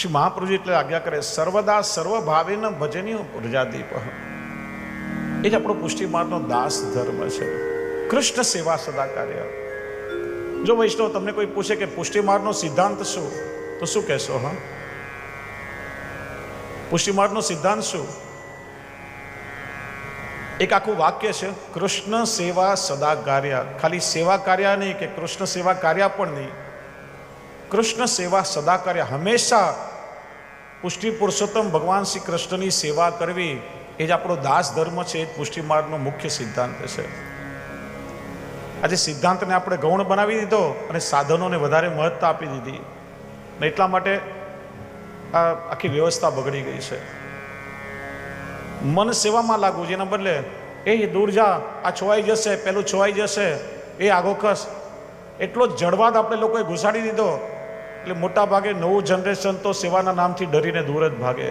શ્રી મહાપ્રભુજી એટલે આજ્ઞા કરે, સર્વદા સર્વભાવેન ભજનીય પ્રજાદીપ. એ જ આપણો પુષ્ટિ માર્ગનો દાસ ધર્મ છે. કૃષ્ણ સેવા સદા કાર્ય જો વૈષ્ણવ તમને કોઈ પૂછે કે પુષ્ટિ માર્ગનો સિદ્ધાંત શું, તો શું કહેશો, હા? પુષ્ટિ માર્ગનો સિદ્ધાંત શું? એક આખું વાક્ય છે, કૃષ્ણ સેવા સદા કાર્ય ખાલી સેવા કાર્ય નહીં કે કૃષ્ણ સેવા કાર્ય પણ નહીં. કૃષ્ણ સેવા સદા કર્યા હંમેશા પુષ્ટિ પુરુષોત્તમ ભગવાન શ્રી કૃષ્ણની સેવા કરવી એ જ આપણો દાસ ધર્મ છે, એ પુષ્ટિ માર્ગનો મુખ્ય સિદ્ધાંત છે. આજે સિદ્ધાંતને આપણે ગૌણ બનાવી દીધો અને સાધનોને વધારે મહત્તા આપી દીધી. ને એટલા માટે આ આખી વ્યવસ્થા બગડી ગઈ છે. મન સેવામાં લાગવું જેના બદલે એ દૂર જા, આ છોવાઈ જશે, પેલું છોવાઈ જશે, એ આગો ખસ એટલો જડવાદ આપણે લોકોએ ઘુસાડી દીધો. એટલે મોટા ભાગે નવું જનરેશન તો સેવાના નામથી ડરીને દૂર જ ભાગે.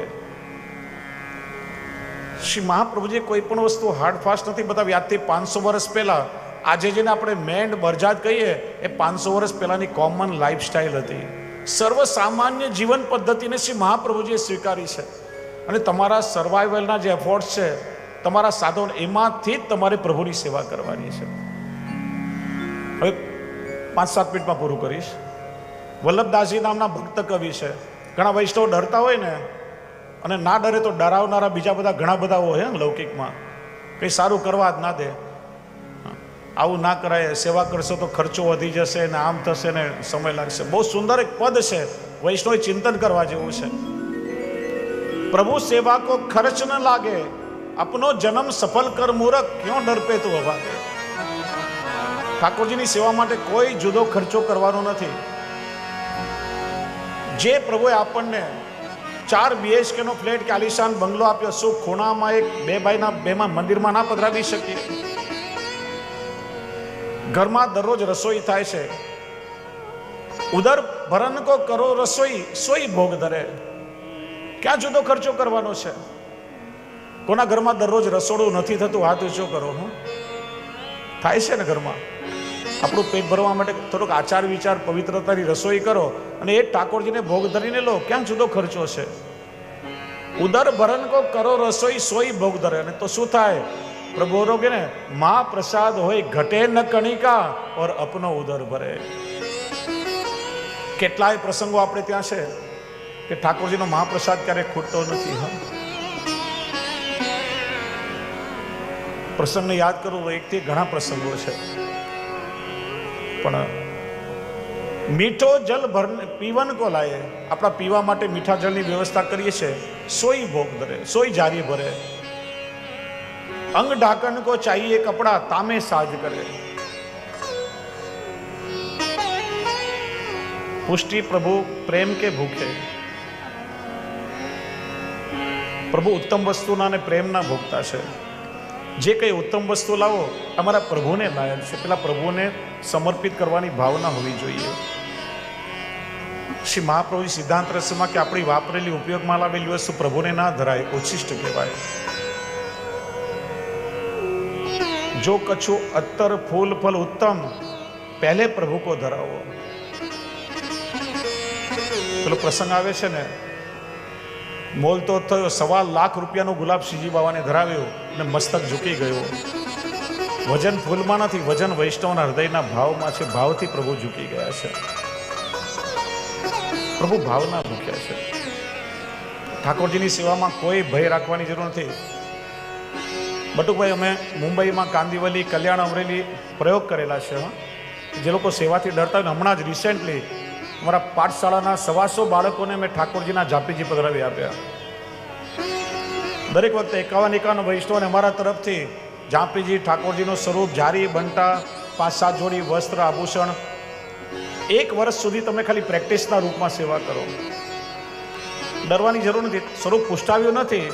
શ્રી મહાપ્રભુજીએ કોઈ પણ વસ્તુ હાર્ડ ફાસ્ટ નથી બતાવી. આજથી પાંચસો વર્ષ પહેલાં આજે જેને આપણે મેન્ડ બરજાત કહીએ, એ પાંચસો વર્ષ પહેલાંની કોમન લાઈફસ્ટાઈલ હતી. સર્વસામાન્ય જીવન પદ્ધતિને શ્રી મહાપ્રભુજીએ સ્વીકારી છે. અને તમારા સર્વાઈવલના જે એફોર્ટ્સ છે, તમારા સાધન, એમાંથી જ તમારે પ્રભુની સેવા કરવાની છે. હવે પાંચ સાત મિનિટમાં પૂરું કરીશ. વલ્લભદાસજી નામના ભક્ત કવિ છે. ઘણા વૈષ્ણવ ડરતા હોય ને, અને ના ડરે તો ડરાવનારા બીજા બધા ઘણા બધા હોય લૌકિકમાં. કંઈ સારું કરવા જ ના દે. આવું ના કરાય, સેવા કરશો તો ખર્ચો વધી જશે ને આમ થશે ને સમય લાગશે. બહુ સુંદર એક પદ છે વૈષ્ણવ ચિંતન કરવા જેવું છે. પ્રભુ સેવા કો ખર્ચ ન લાગે, આપનો જન્મ સફળ કર મૂરખ, ક્યો ડરપે તું અભાગે ઠાકોરજીની સેવા માટે કોઈ જુદો ખર્ચો કરવાનો નથી. જે પ્રભુએ આપણને ચાર બીએચકેનો ફ્લેટ કે આલિશાન બંગલો આપ્યો, શું ખૂણામાં એક બે ભાઈના બેમાં મંદિરમાં ના પધરાવી શકીએ? ઘરમાં દરરોજ રસોઈ થાય છે. ઉદર ભરન કો કરો રસોઈ, સોઈ ભોગ ધરે. ક્યાં જુદો ખર્ચો કરવાનો છે? કોના ઘરમાં દરરોજ રસોડું નથી થતું હાથ ઊંચો કરો, હું? થાય છે ને ઘરમાં? આપણું પેટ ભરવા માટે થોડોક આચાર વિચાર, પવિત્રતાની રસોઈ કરો અને એ ઠાકોરજીને ભોગ ધરીને લો. ક્યાં જુદો ખર્ચો છે? ઉદર ભરણ કો કરો રસોઈ, સોઈ ભોગ ધરે. અને તો શું થાય? પ્રભુ કે ને, મા પ્રસાદ હોય ઘટે ન કણિકા ઓર અપનો ઉદર ભરે. કેટલાય પ્રસંગો આપણે ત્યાં છે કે ઠાકોરજીનો મહાપ્રસાદ ક્યારેક ખૂટતો નથી, હા. પ્રસંગને યાદ કરું તો એકથી ઘણા પ્રસંગો છે. પણ મીઠો જલ ભરને પીવન કો લાયે? આપણા પીવા માટે મીઠા જળની વ્યવસ્થા કરીએ છીએ. સોઈ ભોગ ધરે સોઈ જારી ભરે. અંગ ઢાકન કો ચાહીએ કપડા તામે સાજ કરે. પુષ્ટિ પ્રભુ પ્રેમ કે ભૂખે? પ્રભુ ઉત્તમ વસ્તુના અને પ્રેમના ભોગતા છે. જે કંઈ ઉત્તમ વસ્તુ લાવો અમારા પ્રભુને લાયક છે. પેલા પ્રભુને સમર્પિત કરવાની ભાવના હોવી જોઈએ. શ્રી મહાપ્રભુ સિદ્ધાંત રસમાં કે આપણી વાપરેલી ઉપયોગમાં લાવેલી વસ્તુ પ્રભુને ના ધરાય, ઉચ્છિષ્ટ કહેવાય. જો કછું અત્તર ફૂલ ફલ ઉત્તમ, પહેલે પ્રભુ કો ધરાવો. પેલો પ્રસંગ આવે છે ને મોલ તો થયો, સવા લાખ રૂપિયાનો ગુલાબ શ્રીજી બાવાને ધરાવ્યો અને મસ્તક ઝૂકી ગયો. વજન ફૂલમાં નથી, વજન વૈષ્ણવના હૃદયના ભાવમાં છે, ભાવથી પ્રભુ ઝૂકી ગયા છે. પ્રભુ ભાવના ભૂખ્યા છે. ઠાકોરજીની સેવામાં કોઈ ભય રાખવાની જરૂર નથી. બટુકભાઈ, અમે મુંબઈમાં કાંદીવલી, કલ્યાણ અમરેલી પ્રયોગ કરેલા છે. જે લોકો સેવાથી ડરતા હોય હમણાં જ રિસેન્ટલી અમારા પાઠશાળાના સવાસો બાળકોને મેં ઠાકોરજીના જાપીજી પધરાવી આપ્યા. દરેક વખતે એકાવન એકાવન વૈષ્ણવને અમારા તરફથી જાપીજી ઠાકોરજીનું સ્વરૂપ, જારી, બંટા, પાંચ સાત જોડી વસ્ત્ર, આભૂષણ, એક વર્ષ સુધી તમે ખાલી પ્રેક્ટિસના રૂપમાં સેવા કરો. ડરવાની જરૂર નથી, સ્વરૂપ પુષ્ટાવ્યું નથી.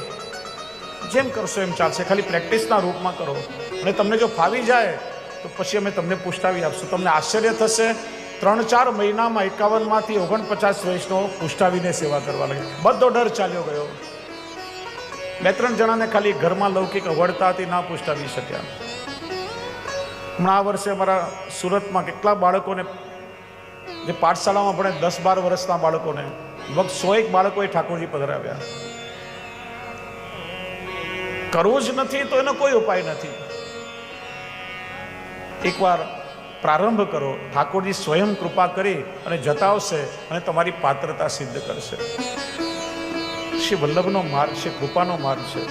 જેમ કરશો એમ ચાલશે, ખાલી પ્રેક્ટિસના રૂપમાં કરો. અને તમને જો ફાવી જાય, તો પછી અમે તમને પુષ્ટાવી આપશું. તમને આશ્ચર્ય થશે ત્રણ ચાર મહિનામાં એકાવનમાંથી ઓગણપચાસ વૈષ્ણવ પુષ્ટાવીને સેવા કરવા લાગી બધો ડર ચાલ્યો ગયો. બે ત્રણ જણાને ખાલી ઘરમાં લૌકિક અવળતા ના પુષ્ટાવી શક્યા. હમણાં આ વર્ષે અમારા સુરતમાં કેટલા બાળકોને, જે પાઠશાળામાં ભણે દસ બાર વર્ષના બાળકોને, લગભગ સો એક બાળકોએ ઠાકોરજી પધરાવ્યા. કરવું જ નથી તો એનો કોઈ ઉપાય નથી. એકવાર પ્રારંભ કરો. ઠાકોરજી સ્વયં કૃપા કરી અને જતાવશે અને તમારી પાત્રતા સિદ્ધ કરશે. શ્રી વલ્લભનો માર્ગ છે, કૃપાનો માર્ગ છે.